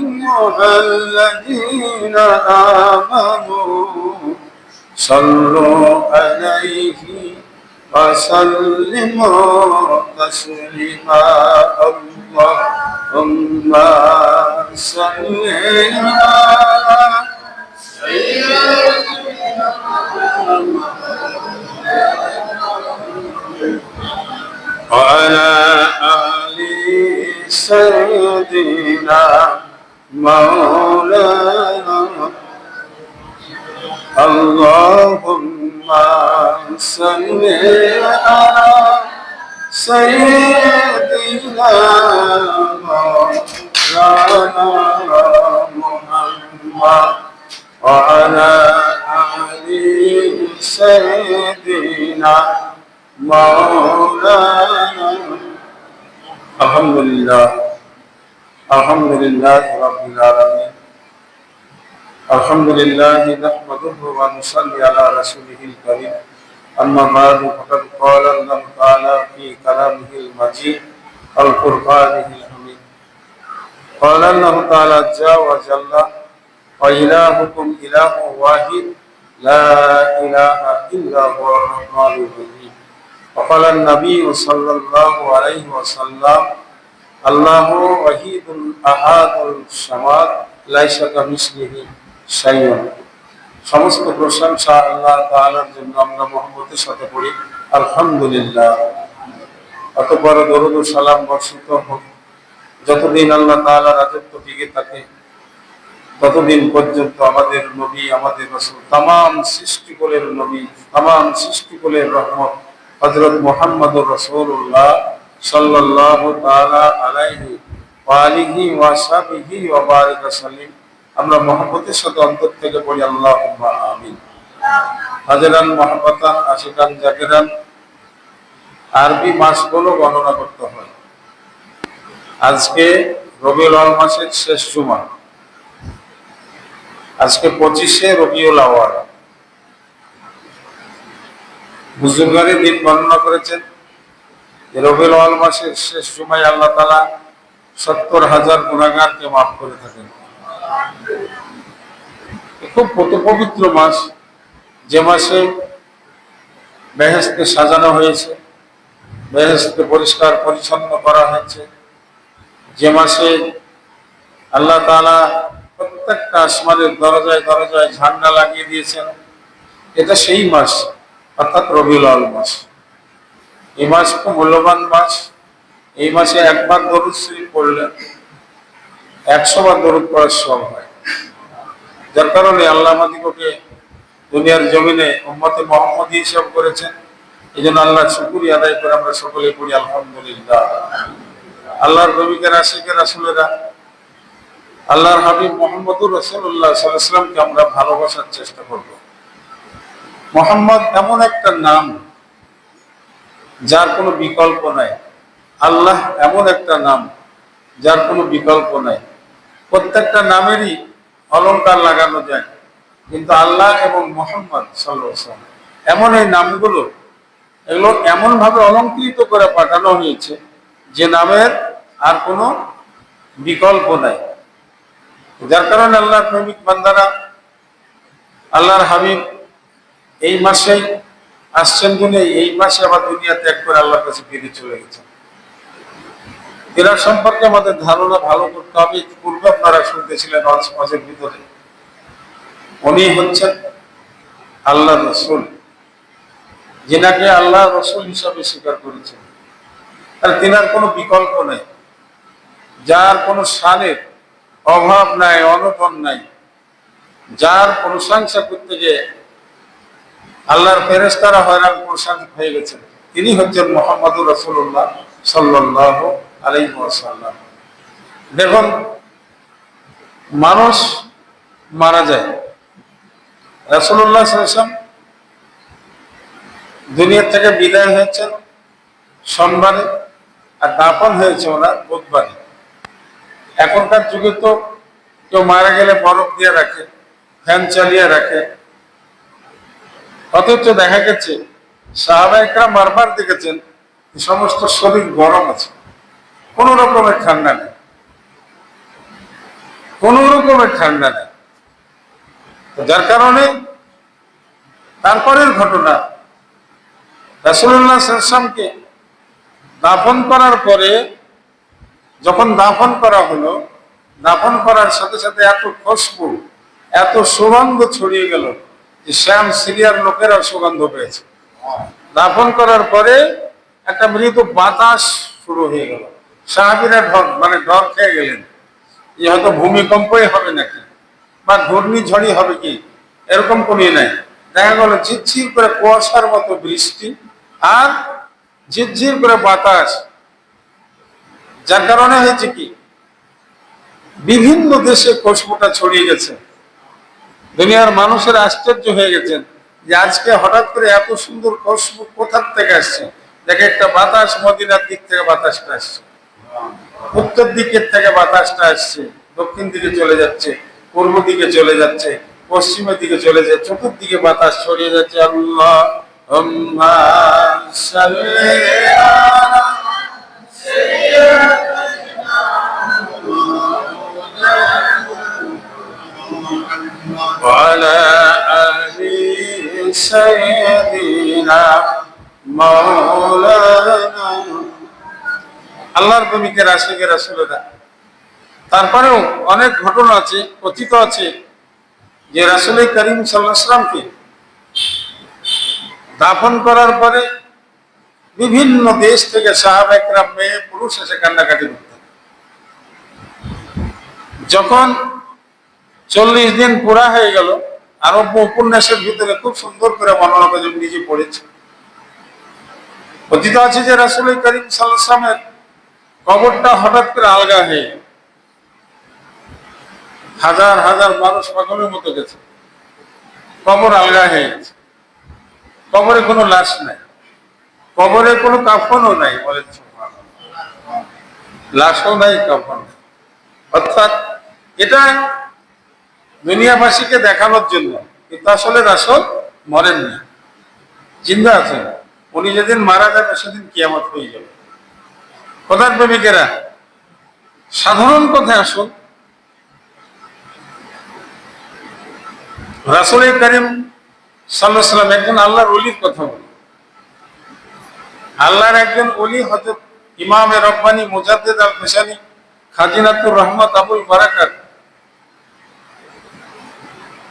أيها الذين آمنوا صلوا عليه وسلموا تسليما. اللهم صل على وعلى آل سيدنا مولانا اللهم صل على سيدنا مولانا محمد وعلى آل سيدنا مولانا. الحمد لله. الحمد لله رب العالمين الحمد لله نحمده ونصلي على رسوله الكريم أما بعد فقد قال الله تعالى في كلامه المجيد القرآن الحميد قال الله تعالى جاء وجل وإلهكم إله واحد لا إله إلا هو الرحمن الرحيم وقال النبي صلى الله عليه وسلم আল্লাহ ওয়াহিদুল আহাদুল সামাদ লাইসাকা মিসলিহি সাইয়ন সমস্ত প্রশংসা আল্লাহ তাআলার জন্য আমরা মোহাম্মতের সাথে পড়ি। আলহামদুলিল্লাহ। অতপর দরুদ সালাম বর্ষিত হোক। যতদিন আল্লাহ তাআলা রাজত্ব টিকে থাকে, ততদিন পর্যন্ত আমাদের নবী, আমাদের রসুল তাম সৃষ্টিকলের নবী তাম সৃষ্টিকলের রহমত হজরত মোহাম্মদ রসৌল্লাহ ওয়াবারিক সালিম আমরা মোহাম্মদের সাথে অন্তর থেকে পড়ি আল্লাহ আমিন। হাজারান মহাপতান আশিকান, জাকেরান, আরবি মাসগুলো গণনা করতে হয়। আজকে রবিউল আল মাসের শেষ জুমা। আজকে পঁচিশে রবিউল আওয়াল বুজুর্গারে দিন বর্ণনা করেছেন যে রবিউল আওয়াল মাসের শেষ সময় আল্লাহ তালা সত্তর হাজার গুণাগারকে মাফ করে থাকেন। খুব পবিত্র মাস। যে মাসে বেহেস্তে সাজানো হয়েছে বেহেস্তে পরিষ্কার পরিচ্ছন্ন করা হয়েছে। যে মাসে আল্লাহ তালা প্রত্যেকটা আসমানের দরজায় দরজায় ঝান্ডা লাগিয়ে দিয়েছেন, এটা সেই মাস, অর্থাৎ রবিউল আল মাস। এই মাস খুব মূল্যবান মাস। এই মাসে একবার দরুদ শরীফ পড়লে একশো বার দরুদ পড়ার সব হয়। যার কারণে আল্লাহ আমাদিগকে দুনিয়ার জমিনে উম্মতে মোহাম্মদ হিসাব করেছেন। এই জন্য আল্লাহ শুকুরি আদায় করে আমরা সকলে পড়ি, আলহামদুলিল্লাহ। আল্লাহর নবীকের আশিকের আসলেরা আল্লাহর হাবিব মোহাম্মদুর রসুল্লাহ সাল্লামকে আমরা ভালোবাসার চেষ্টা করব। মোহাম্মদ এমন একটা নাম যার কোনো বিকল্প নাই। আল্লাহ এমন একটা নাম, যার কোনো বিকল্প নাই। প্রত্যেকটা নামেরই অলঙ্কার লাগানো যায়। কিন্তু আল্লাহ এবং মোহাম্মদ সাল্লাম এমন এই নামগুলো, এগুলো এমনভাবে অলঙ্কৃত করে পাঠানো হয়েছে যে নামের আর কোনো বিকল্প নাই। যার কারণে আল্লাহর প্রেমিক বান্দারা, আল্লাহর হাবিব এই মাসে আসছেন গুনে এই মাসে আবার দুনিয়া ত্যাগ করে আল্লাহর কাছে ফিরে চলে গেছেন এরা সম্পর্কে আমাদের ধারণা ভালো করতে হবে। পূর্বে আপনারা শুনতেছিলেন মাসের ভিতরে। উনি হচ্ছেন আল্লাহ রসুল। যেনাকে আল্লাহ রসুল হিসাবে স্বীকার করেছেন। আর তিনার কোনো বিকল্প নেই। যার কোনো সানের অভাব নাই অনটন নাই। যার প্রশংসা করতে গিয়ে আল্লাহর ফেরেস্তারা হয়রান প্রশংসা হয়ে গেছেন। তিনি হচ্ছেন মোহাম্মদুর রসুল্লাহ সাল্লাহ আলাইসাল্লাম দেখুন, মানুষ মারা যায়। রাসুল্লাহ সাল্লাম দুনিয়ার থেকে বিদায় হয়েছেন সোমবারে আর দাফন হয়েছে ওনার বুধবারে। এখনকার যুগে তো কেউ মারা গেলে বরফ দিয়ে রাখে, ফ্যান চালিয়ে রাখে অথচ দেখা গেছে সাহাবাহিকরা বারবার দেখেছেন সমস্ত শরীর গরম আছে। কোন রকমের ঠান্ডা নেই। কোন রকমের ঠান্ডা নেই। যার কারণে তারপরের ঘটনা রাসুল্লাহ সাল্লামকে দাফন করার পরে যখন দাফন করা হলো, দাফন করার সাথে সাথে এত খুশবু, এত সুগন্ধ ছড়িয়ে গেল। শ্যাম সিরিয়ার লোকেরা সুগন্ধ পেয়েছে। দাফন করার পরে একটা মৃদু বাতাস শুরু হয়ে গেল। সাহাবিরা ঢর মানে ডর খেয়ে গেলেন। হয়তো ভূমিকম্পই হবে নাকি? বা ঘূর্ণিঝড়ই হবে কি? এরকম কোনো নাই। দেখা গেল ঝিরঝির করে কুয়াশার মতো বৃষ্টি আর ঝিরঝির করে বাতাস। যার কারণে হয়েছে কি? বিভিন্ন দেশে খুশবুটা ছড়িয়ে গেছে। দুনিয়ার মানুষের আশ্চর্য হয়ে গেছেন যে আজকে হঠাৎ করে এত সুন্দর খুশবু কোথার থেকে আসছে? দেখে একটা বাতাস মদিনার দিক থেকে বাতাসটা আসছে। উত্তর দিকের থেকে বাতাসটা আসছে। দক্ষিণ দিকে চলে যাচ্ছে, পূর্ব দিকে চলে যাচ্ছে, পশ্চিমের দিকে চলে যাচ্ছে, চতুর্দিকে বাতাস ছড়িয়ে যাচ্ছে। আল্লাহ وعلى آل سيدنا مولانا আল্লাহর প্রেমিকের আশেকের আসলেরা তারপরেও অনেক ঘটনা আছে কথিত আছে যে রাসুল করিম সাল্লাহামকে দাফন করার পরে বিভিন্ন দেশ থেকে সাহাবাহিকরা মেয়ে পুরুষ এসে কান্নাকাটি করতেন যখন চল্লিশ দিন পুরা হয়ে গেল আরব্য উপন্যাসের ভিতরে খুব সুন্দর করে বর্ণনা করে নিজে পড়েছে। কথিত আছে যে রাসুল করিম সাল্লামের কবরটা হঠাৎ করে আলগা হয়ে। হাজার হাজার মানুষ পাগলের মতো গেছে। কবর আলগা হয়ে গেছে। কবরে কোনো লাশ নাই। কবরে কোনো কাফনও নাই বলেন লাশও নাই কাফন। অর্থাৎ এটা দুনিয়াবাসীকে দেখানোর জন্য। কিন্তু আসলে রাসল মরেননি। জিন্দা আছেন। উনি যেদিন মারা যাবে সেদিন কিয়ামত হয়ে যাবে। কোথার প্রেমিকেরা, সাধারণ কথায় আসুন। রাসুল করিম সাল্লাহ সাল্লাম একজন আল্লাহর অলির কথা বলি আল্লাহর একজন অলি হজরত ইমামে রব্বানি মুজাদ্দেদ আল ফেসানি খাজিনাতুর রহমত আবুল বারাকাত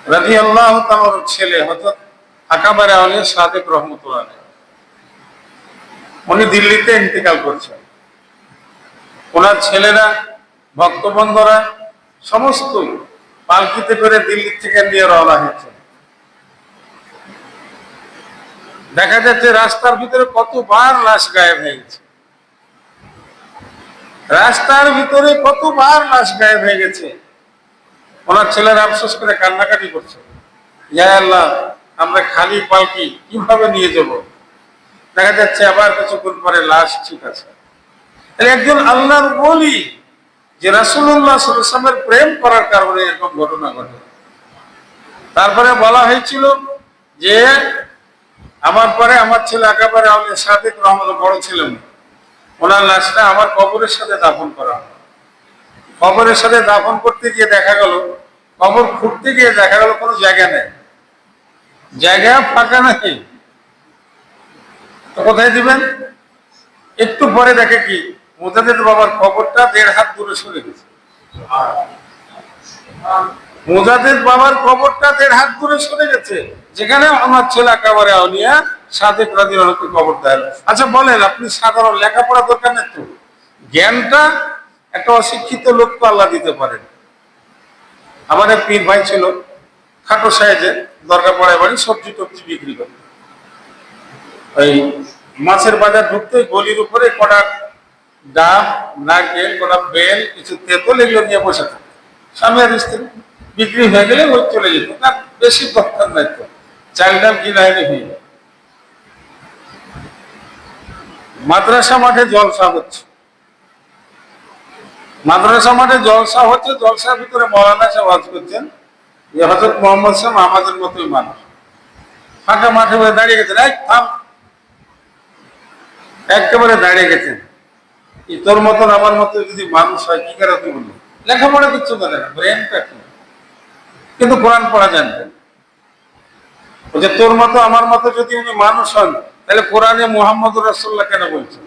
রাজি আল্লাহ তার ছেলে হজরত আকাবারে আলিয়া সাদেক রহমতুল্লাহ। উনি দিল্লিতে ইন্তেকাল করছেন। ওনার ছেলেরা, ভক্তবন্ধরা সমস্ত পালকিতে করে দিল্লি থেকে নিয়ে রওনা হয়েছে। দেখা যাচ্ছে রাস্তার ভিতরে কতবার লাশ গায়েব হয়ে গেছে। রাস্তার ভিতরে কতবার লাশ গায়েব হয়ে গেছে। ওনার ছেলেরা আফসোস করে কান্নাকাটি করছে। ইয়া আল্লাহ, আমরা খালি পালকি, কীভাবে নিয়ে যাব? দেখা যাচ্ছে আবার কিছুক্ষণ পরে লাশ ঠিক আছে। একজন আল্লাহর বলি, যে রাসুল্লাহ সাল্লামের প্রেম করার কারণে এরকম ঘটনা ঘটে। তারপরে বলা হয়েছিল যে, আমার পরে আমার ছেলে একেবারে আমাদের সাদেক রহমত বড় ছিলেন ওনার লাশটা আমার কবরের সাথে দাফন করা কবরের সাথে দাফন করতে গিয়ে দেখা গেল কবর খুঁড়তে গিয়ে দেখা গেল কোনো জায়গা নেই। জায়গা ফাঁকা নেই। তো কোথায় দিবেন? একটু পরে দেখে কি মুজাদের বাবার কবরটা দেড় হাত দূরে সরে গেছে। মুজাদের বাবার কবরটা দেড় হাত দূরে সরে গেছে। যেখানে আমার ছেলে একেবারে আউলিয়া, সাদেক রাজি রহমতের কবর দেয়। আচ্ছা বলেন, আপনি সাধারণ লেখাপড়া দরকার নেই তো? জ্ঞানটা একটা অশিক্ষিত লোককে আল্লাহ দিতে পারেন। আমার এক পীর ভাই ছিল, খাটো সাইজে দরকার পড়ায় বাড়ি সবজি টবজি বিক্রি করে। ওই মাছের বাজার ঢুকতে গলির উপরে কটা ডাব, নারকেল, কটা বেল, কিছু তেঁতুল এগুলো নিয়ে বসে থাকে। স্বামী আর স্ত্রী বিক্রি হয়ে গেলে ওই চলে যেত। তার বেশি দরকার নাই তো চাল ডাল কিনা হয়ে যায় মাদ্রাসা মাঠে জলসা হচ্ছে। মাদ্রাসা মাঠে জলসা হচ্ছে, জলসার ভিতরে মৌলানা সাহেব ওয়াজ করছেন। যে হজরত মোহাম্মদ সাহেব আমাদের মতোই মানুষ। ফাঁকা মাঠে বসে দাঁড়িয়ে গেছেন এক থাম। একেবারে দাঁড়িয়ে গেছেন। তোর মতন, আমার মতো যদি মানুষ হয়, কি করে বললি লেখাপড়া কিচ্ছু করে না ব্রেনটা কিন্তু কোরআন পড়া জানতেন। বলছে তোর মতো, আমার মতো যদি উনি মানুষ হন, তাহলে কোরআনে মোহাম্মদ রাসুল্লাহ কেন বলছেন?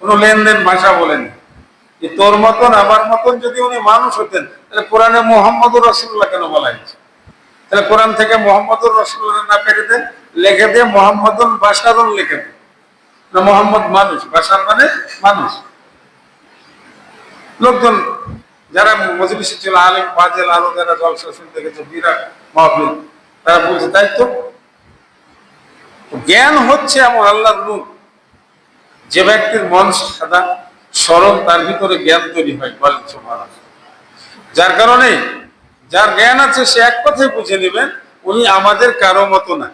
কোনো লেনদেন ভাষা বলেন যে তোর মতন, আমার মতন যদি উনি মানুষ হতেন, তাহলে কোরআনে মোহাম্মদ রাসুল্লাহ কেন বলা হয়েছে? তাহলে কোরআন থেকে মোহাম্মদুর রসুল্লাহ না পেরে দেন, লিখে দিয়ে মোহাম্মদুল বাসারুল লিখে দেন। মোহাম্মদ মানুষ বাসার মানে মানুষ। লোকজন, যারা মজলিসে ছিল, আলিম, ফাজেল আরও যারা জলসা শুনতে গেছে বিরাট মহফিল তারা বলছে, তাই তো? জ্ঞান হচ্ছে এমন আল্লাহর নূর যে ব্যক্তির মন সাদা সরল তার ভিতরে জ্ঞান তৈরি হয়, বলেন। যার কারণে যার জ্ঞান আছে, সে এক কথায় বুঝে নেবেন, উনি আমাদের কারও মতো না।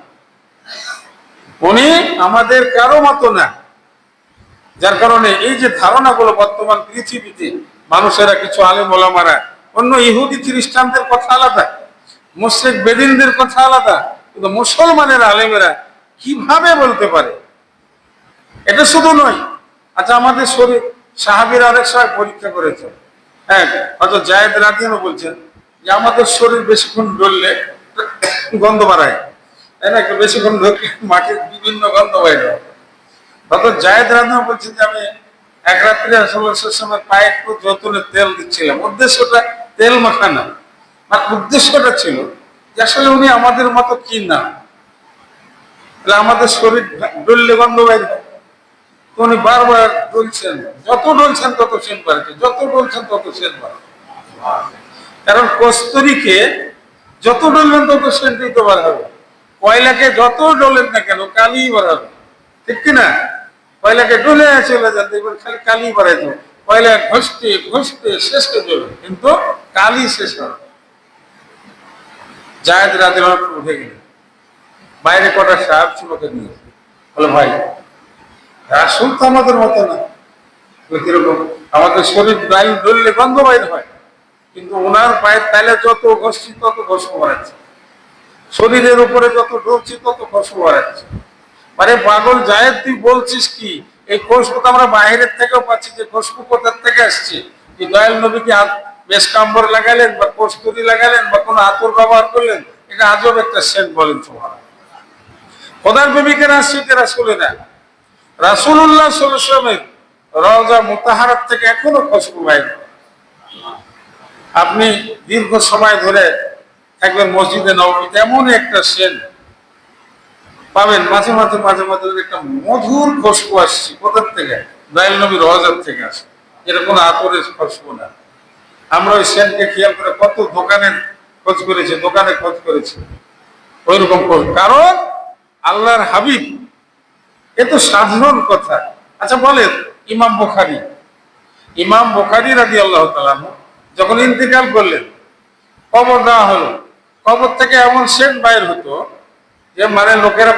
উনি আমাদের কারও মতো না। যার কারণে এই যে ধারণাগুলো বর্তমান পৃথিবীতে মানুষেরা কিছু আলেম ওলামারা, অন্য ইহুদি খ্রিস্টানদের কথা আলাদা, মুশ্রিক বেদিনদের কথা আলাদা, কিন্তু মুসলমানের আলেমেরা কীভাবে বলতে পারে? এটা শুধু নয় আচ্ছা আমাদের শরীর সাহাবির অনেক সময় পরীক্ষা করেছে হ্যাঁ হয়তো জায়দ রাদিনও বলছেন যে, আমাদের শরীর বেশিক্ষণ ডললে গন্ধ বাড়ায়। তাই না? বেশিক্ষণ ঢুকলে মাটির বিভিন্ন গন্ধ বাইরে হয়। হয়তো জায়দ রাদিনও বলছেন যে, আমি এক রাত্রে আসলের সময় পায়ে একটু যতনে তেল দিচ্ছিলাম। উদ্দেশ্যটা তেল মাখা না আর উদ্দেশ্যটা ছিল যে, আসলে উনি আমাদের মতো কি না? আমাদের শরীর ডললে গন্ধ বাইরে হয়। উনি বারবার ডলছেন যত ডলছেন তত সেন বাড়ছে, যত ডলছেন তত সেন বাড়ছে। কারণ কস্তুরীকে যত ডলবেন তত সেন্ট দিতে বার হবে। কয়লাকে যত ডলেন না কেন কালি বাড়াবে ঠিক কি না? কয়লাকে ডলে চলে যান, দেখবেন খালি কালি বাড়াই দেবে। কয়লা ঘষতে ঘষতে শেষ করে দেবে, কিন্তু কালি শেষ হবে জায়দ রাতে উঠে গেলেন। বাইরে কটা সাহেব ছিল নিয়ে বলে, ভাই রাসুল তো আমাদের মতো না। কীরকম? আমাদের শরীর বায়ু ধরলে গন্ধ বাইর হয়। কিন্তু ওনার পায়ের তালে যত ঘষছি, তত ঘষ বাড়াচ্ছে। শরীরের উপরে যত ঢুকছি তত ঘষ বাড়াচ্ছে। মানে পাগল, জায়েদ, তুই বলছিস কি? এই খুশবু তো আমরা বাইরের থেকেও পাচ্ছি, যে খুশবু কোথার থেকে আসছে? যে দয়াল নবীকে বেশ কাম্বর লাগালেন, বা কস্তুরি লাগালেন, বা কোনো আতর ব্যবহার করলেন? এটা আজব একটা সেন্ট বলেন তোমার খোদার প্রেমিকের আসছে এটা রাসুলে না। রাসুল্লাহ সাল্লামের রওজা মুতাহারাত থেকে এখনও খুশবু বাইরে আপনি দীর্ঘ সময় ধরে থাকবেন মসজিদে নবমীতে এমন একটা সেন পাবেন। মাঝে মাঝে মাঝে মাঝে একটা মধুর খুশবু আসছে, কোথার থেকে? দয়াল নবীর রওজার থেকে আসে এটা কোনো আতরের খুশবু না। আমরা ওই সেনকে খেয়াল করে কত দোকানে খোঁজ করেছি, দোকানে খোঁজ করেছি। ওইরকম খোঁজ। কারণ আল্লাহর হাবিব এ তো সাধারণ কথা। আচ্ছা বলেন, ইমাম বুখারি। ইমাম বুখারি রাজি আল্লাহ তালাম যখন ইন্তিকাল করলেন, কবর দেওয়া হলো। কবর থেকে এমন সেন্ট বাইর হতো যে মানে লোকেরা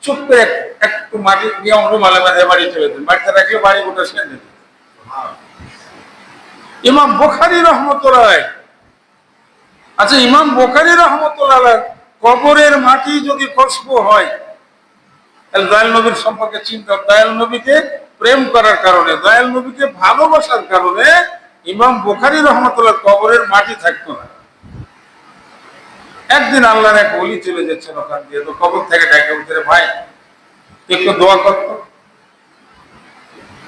চুপ করে এক- একটু মাটি দিয়ে অন্য মালে মাঝে বাড়ি চলে যেতেন বাড়িতে রাখলে বাড়ি গোটা সেন্ট দিত ইমাম বুখারি রহমতুল্লাহ। আচ্ছা ইমাম বুখারি রহমতুল্লাহ কবরের মাটি যদি খুশবু হয় দয়াল নবীর সম্পর্কে চিন্তা দয়াল নবীকে প্রেম করার কারণে, দয়াল নবীকে ভালোবাসার কারণে ইমাম বুখারি রহমতুল্লাহ কবরের মাটি থাকতো না। একদিন আল্লাহর এক অলি চলে যাচ্ছেন ওখান দিয়ে, তো কবর থেকে ডেকে উঠে, ভাই একটু দোয়া করতো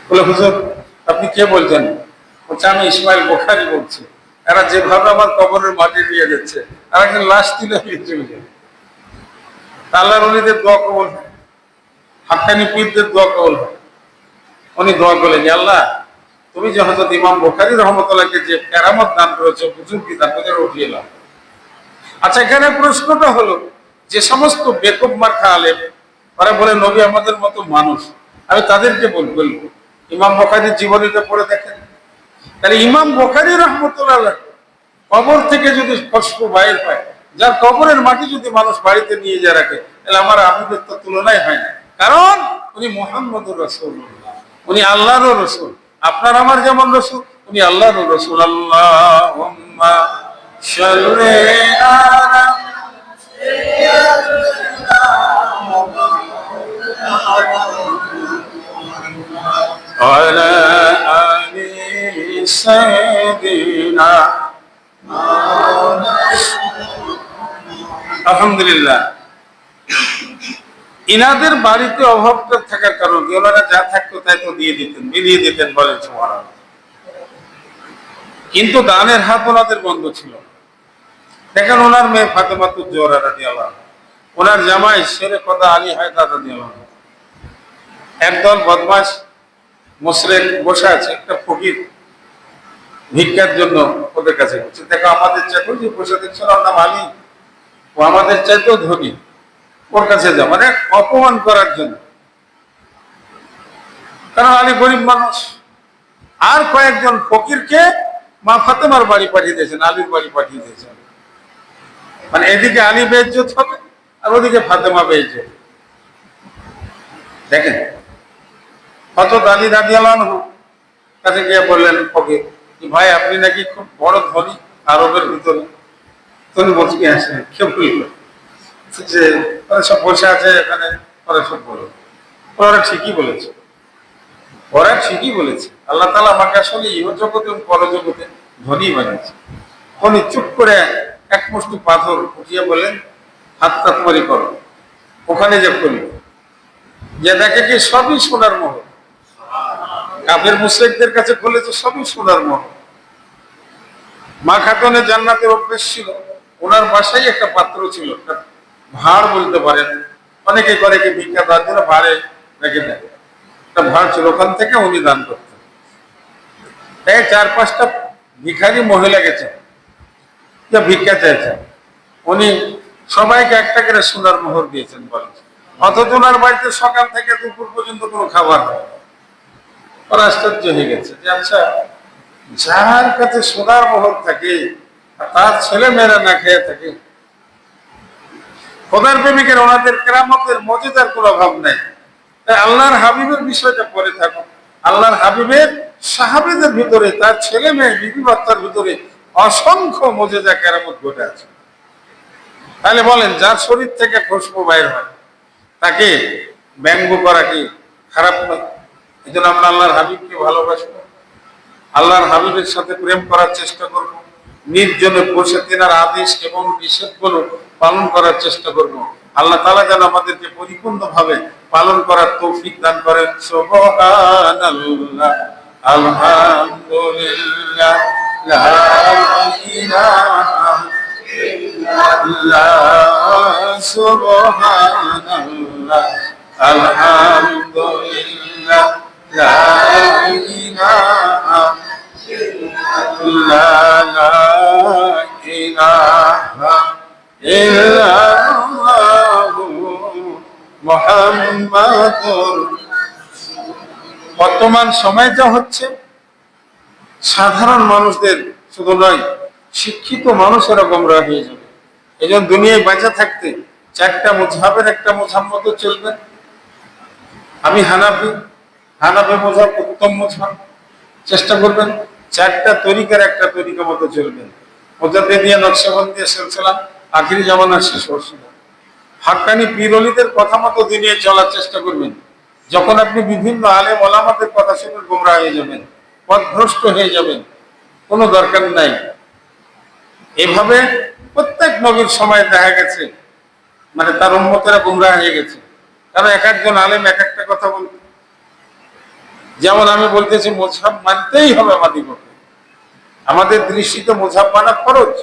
বলে, হুজুর, আপনি কে বলছেন? বলছে, আমি ইসমাইল বোখারি বলছি। এরা যেভাবে আমার কবরের মাটি নিয়ে যাচ্ছে আর একদিন লাশ তুলে চলে যাবে? আল্লাহর অলিদের দোয়া কবল হয়। হাক্কানি পীরদের দোয়া কবল হয়। উনি দোয়া করলেন যে আল্লাহ, তুমি যে হজরত ইমাম বোখারি রহমতুল্লাহকে যে কেরামত দান করেছ বুজুর্গি দান করে, উঠিয়ে এলাম আচ্ছা এখানে প্রশ্নটা হলো, যে সমস্ত বেকুব মার্খা আলেম, ওরা বলে, নবী আমাদের মতো মানুষ। আমি তাদেরকে বল, বলব, ইমাম বখারির জীবনীটা পড়ে দেখেন। তাহলে ইমাম বখারি রহমতুল্লাহ কবর থেকে যদি খুশবু বাইর হয়, যার কবরের মাটি যদি মানুষ বাড়িতে নিয়ে যা রাখে, তাহলে আমার আবিবের তো তুলনায় হয় না। কারণ উনি মোহাম্মদুর রসুল উনি আল্লাহরও রসুল আপনার আমার যেমন রসুল উনি আল্লাহরও রসুল আল্লাহ على آل سيدنا আলহামদুলিল্লাহ ইনাদের বাড়িতে অভাবটা থাকার কারণে ওনারা যা থাকতো তাই তো দিয়ে দিতেন মিলিয়ে দিতেন বলেন। কিন্তু দানের হাত ওনাদের বন্ধ ছিল। দেখেন ওনার মেয়ে ফাতেমা তো জোহরা রাজি আল্লাহ ওনার জামাই শেরে কথা আলী হায়দার রাজি আল্লাহ একদল বদমাস মুসরেক বসে আছে, একটা ফকির ভিক্ষার জন্য ওদের কাছে। দেখো, আমাদের চাইতেও যে বসে দেখছ নাম আলী। ও আমাদের চাইতেও ধনী। ওর কাছে যাও মানে অপমান করার জন্য। কারণ আলী গরিব মানুষ? আর কয়েকজন ফকিরকে মা ফাতেমার বাড়ি পাঠিয়ে দিয়েছেন, আলীর বাড়ি পাঠিয়ে দিয়েছেন। মানে এদিকে আলী বেজ্জত হবে, আর ওদিকে ফাতেমা দেখেন আলী কাছে গিয়ে বললেন, ফকির ভাই, আপনি নাকি খুব বড় ধনী আরবের ভিতরে? তুমি বলছি কি আসে কেউ যে সব বসে আছে এখানে ওরা সব বলো ওরা ঠিকই বলেছে। ওরা ঠিকই বলেছে। আল্লাহ তালা আমাকে আসলে ইহ জগতে এবং পরজগতে ধনী বানিয়েছে। উনি চুপ করে এক মুষ্টি পাথর উঠিয়ে বলেন হাত তাতমারি করো। ওখানে যে করল যে দেখে কি সবই সোনার মহল কাফের মুশ্রিকদের কাছে তো সবই সোনার মহল মা খাতুনের জান্নাতের অভ্যেস ছিল। ওনার বাসায় একটা পাত্র ছিল ভাড় বলতে পারেন। অনেকে করে কি ভিক্ষা দেওয়ার জন্য ভাড়ে রেখে দেয়। ভাড় ছিল ওখান থেকে উনি দান করতেন। তাই চার পাঁচটা ভিখারি মহিলা গেছে যে ভিক্ষা চাইছেন। উনি সবাইকে একটা করে সোনার মোহর দিয়েছেন বলেন। অথচ ওনার বাড়িতে সকাল থেকে দুপুর পর্যন্ত কোনো খাবার হয় ওরা আশ্চর্য হয়ে গেছে যে আচ্ছা যার কাছে সোনার মোহর থাকে তার ছেলে মেয়েরা না খেয়ে থাকে খোদার প্রেমিকের, ওনাদের কেরামতের মজেদার কোনো অভাব নাই। আল্লাহর হাবিবের বিষয়টা পরে থাকো। আল্লাহর হাবিবের সাহাবিদের ভিতরে, তার ছেলে মেয়ে বিবি ভিতরে অসংখ্য মজেদা, কেরামত ঘটে আছে। তাহলে বলেন, যার শরীর থেকে খুশবু বাইর হয়, তাকে ব্যঙ্গ করা কি খারাপ নয়? এই জন্য আমরা আল্লাহর হাবিবকে ভালোবাসবো আল্লাহর হাবিবের সাথে প্রেম করার চেষ্টা করব। নির্জনে বসে তেনার আদেশ এবং নিষেধগুলো পালন করার চেষ্টা করব। আল্লাহ তালা যেন আমাদেরকে পরিপূর্ণভাবে পালন করার তৌফিক দান করেন। আলহামদুলিল্লাহ আলহামদুলিল্লাহ إلا الله محمد বর্তমান সময় যা হচ্ছে সাধারণ মানুষদের শুধু নয় শিক্ষিত মানুষেরা গোমরা হয়ে যাবে এই জন্য দুনিয়ায় বেঁচে থাকতে চারটা মুঝাবের একটা মুঝাব মতো চলবে আমি হানাফি হানাফি মোঝাব উত্তম মোঝাব চেষ্টা করবেন চারটা তরিকার একটা তরিকা মতো চলবেন মোজাতে দিয়ে নকশাবন্দি সিলসিলা আখিরি জামানার শেষ হচ্ছিল হাক্কানি পিরলিদের কথা মতো দুনিয়ায় চলার চেষ্টা করবেন। যখন আপনি বিভিন্ন আলেম ওলামাদের কথা শুনে গোমরা হয়ে যাবেন, পথভ্রষ্ট হয়ে যাবেন, কোনো দরকার নাই। এভাবে প্রত্যেক নবীর সময় দেখা গেছে মানে তার উন্মতেরা গুমরা হয়ে গেছে। কারণ এক একজন আলেম এক একটা কথা বলতে যেমন আমি বলতেছি, মোছাব মানতেই হবে আমাদিগকে আমাদের দৃষ্টিতে মোছাব মানা খরচ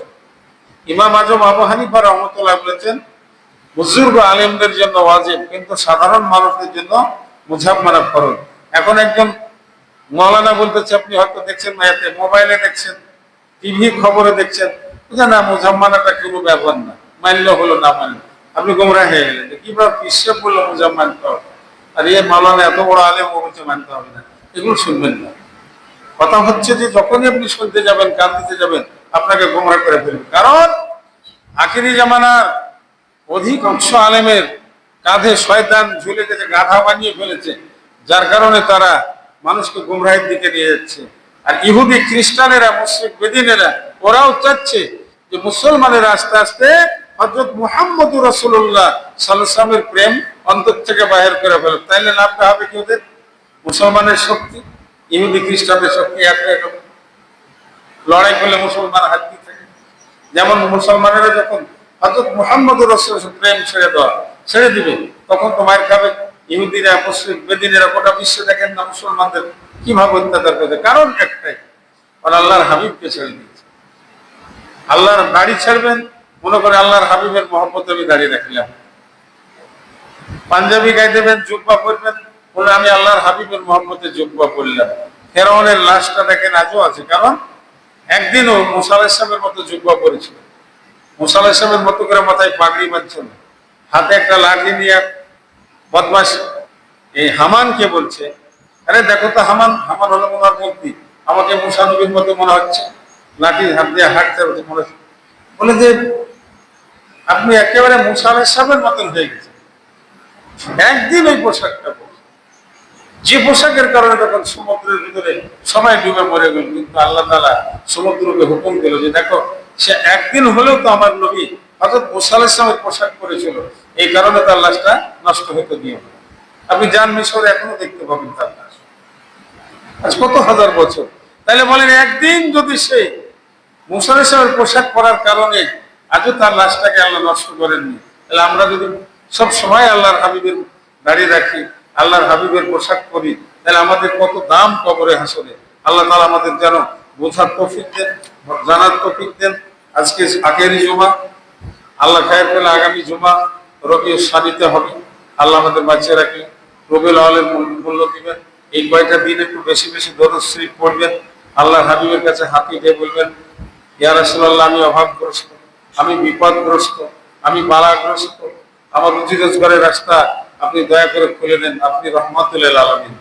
ইমাম আজম আবু হানিফা রহমতুল্লাহ বলেছেন, বুজুর্গ আলেমদের জন্য ওয়াজিব, কিন্তু সাধারণ মানুষদের জন্য মোছাব মানা খরচ এখন একজন মৌলানা বলতেছে, আপনি হয়তো দেখছেন না মায়াতে মোবাইলে দেখছেন, টিভি খবরে দেখছেন। না মোছাব মানাটা কোনো ব্যবহার না, মানলে হলো না মানলে। আপনি গোমরা হয়ে গেলেন কীভাবে বিশ্বে বলল মোজাব মানতে হবে? আর এ মাওলানা এত বড় আলেম, ও মানতে হবে না। এগুলো শুনবেন না। কথা হচ্ছে যে, যখনই আপনি শুনতে যাবেন কান দিতে যাবেন আপনাকে গোমরা করে ফেলবে। কারণ আখিরি জামানার অধিকাংশ আলেমের কাঁধে শয়তান ঝুলে গেছে, গাধা বানিয়ে ফেলেছে, যার কারণে তারা মানুষকে গুমরাহের দিকে নিয়ে যাচ্ছে। আর ইহুদি খ্রিস্টানেরা মুসলিম বেদিনেরা, ওরাও চাচ্ছে যে মুসলমানেরা আস্তে আস্তে হজরত মুহাম্মদ রসুল্লাহ সাল্লামের প্রেম অন্তর থেকে বাহির করে ফেলে তাইলে লাভটা হবে কি ওদের? মুসলমানের শক্তি, ইহুদি খ্রিস্টানের শক্তি এক রকম। লড়াই করলে মুসলমান হাতি থাকে। যেমন মুসলমানেরা যখন হজরত মুহাম্মদ রসুল প্রেম ছেড়ে দেওয়া, ছেড়ে দিবে, তখন তো মায়ের খাবে। ইহুদিরা, মুসলিম, বেদিনেরা গোটা বিশ্বে দেখেন না মুসলমানদের কীভাবে অত্যাচার করছে কারণ একটাই, ওরা আল্লাহর হাবিবকে ছেড়ে দিয়েছে। আল্লাহর দাড়ি ছাড়বেন, মনে করে আল্লাহর হাবিবের মহব্বত আমি দাঁড়িয়ে রাখলাম। পাঞ্জাবি গাই দেবেন, জুব্বা পরবেন, বলে আমি আল্লাহর হাবিবের মহব্বতে জুব্বা পরলাম। ফেরাউনের লাশটা দেখেন আজও আছে। কারণ একদিনও মুসা আলাইসলামের মতো জুব্বা পরেছিল মুসা আলাইসলামের মতো করে মাথায় পাগড়ি বাঁধছিল হাতে একটা লাঠি নিয়ে বদমাস এই হামানকে বলছে, আরে দেখো তো হামান হামান হলো ওনার মূর্তি। আমাকে মুসা নবীর মতো মনে হচ্ছে। লাঠি হাত দিয়ে হাঁটতে হচ্ছে মনে হচ্ছে বলে যে, আপনি একেবারে মুসা আলাইসলামের মতন হয়ে গেছেন। একদিন ওই পোশাকটা। যে পোশাকের কারণে তখন সমুদ্রের ভিতরে সবাই ডুবে মরে গেল, কিন্তু আল্লাহ তালা সমুদ্রকে হুকুম দিল যে, দেখো, সে একদিন হলেও তো আমার নবী অর্থাৎ মোসাল ইসলামের পোশাক পরেছিল। এই কারণে তার লাশটা নষ্ট হতে দিয়ে আপনি যান মিশরে, এখনও দেখতে পাবেন তার লাশ। আজ কত হাজার বছর? তাহলে বলেন, একদিন যদি সে মুসাল ইসলামের পোশাক পরার কারণে আজও তার লাশটাকে আল্লাহ নষ্ট করেননি, তাহলে আমরা যদি সব সময় আল্লাহর হাবিবের দাঁড়িয়ে রাখি আল্লাহর হাবিবের পোশাক পরি, তাহলে আমাদের কত দাম কবরে হাসরে? আল্লাহ তালা আমাদের যেন বোঝার তফিক দেন, জানার তফিক দেন। আজকে আখেরি জমা, আল্লাহ খায়ের পেলে আগামী জমা রবি সানিতে হবে। আল্লাহ আমাদের বাঁচিয়ে রাখলেন রবিউল আলের মূল্য দিবেন। এই কয়টা দিন একটু বেশি বেশি দরদ শরীফ পড়বেন। আল্লাহ হাবিবের কাছে হাতি দিয়ে বলবেন, ইয়া রাসূলুল্লাহ, আমি অভাবগ্রস্ত, আমি বিপদগ্রস্ত, আমি বালাগ্রস্ত, আমার রুজি রোজগারের রাস্তা আপনি দয়া করে খুলে দেন আপনি রহমাতুল্লাহ আলমিন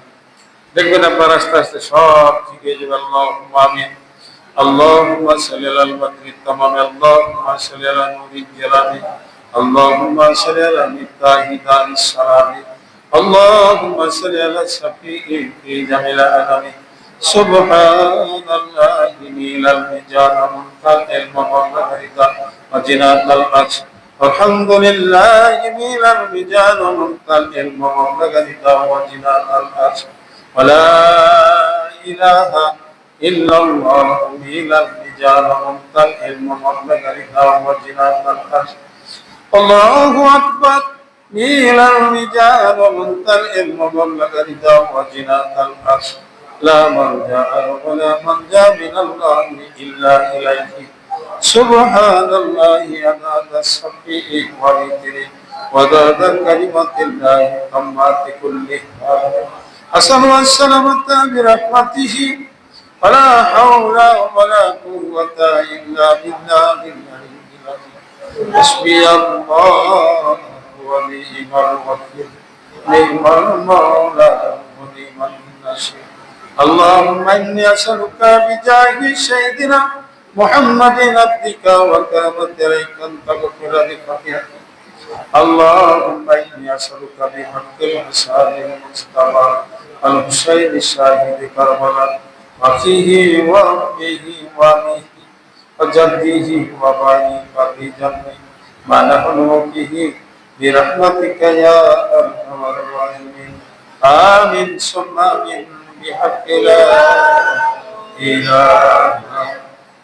দেখবেন আপনার আস্তে আস্তে সব ঠিক হয়ে যাবে আল্লাহ আমিন اللهم صل على البدر التمام اللهم صل على نور الجلال اللهم صل على مفتاح دار السلام اللهم صل على الشفيع في جميع الأدم سبحان الله ميل المجان منتهى المغرب رضا وجنات العرش الحمد لله ميل المجان منتهى المغرب رضا وجنات العرش ولا إله إلا الله ميل المجان منتهى المغرب رضا وجنات العرش الله أكبر ميل الرجال منتهى المغرب رضا وجنات العرش لا ملجأ ولا منجا من الله إلا إليه سبحان الله عدد الصبي ووتره وزاد كلمة الله تمات كلها أسأل السلامة برحمته ولا حول ولا قوة إلا بالله العلي العظيم حسبي الله ونعم الوكيل نعم المولى ونعم النصير اللهم إني أسألك بجاه سيدنا محمد عبدك وكرمة إليك أن تغفر لي خطيئتي اللهم إني أسألك بحق الحسان المصطفى الحسين الشاهد كربلاء أخيه وأمه وأمه وجده وبني أبي جنبي ما نحن به برحمتك يا أرحم الراحمين آمين ثم آمين بحق لا إله إلا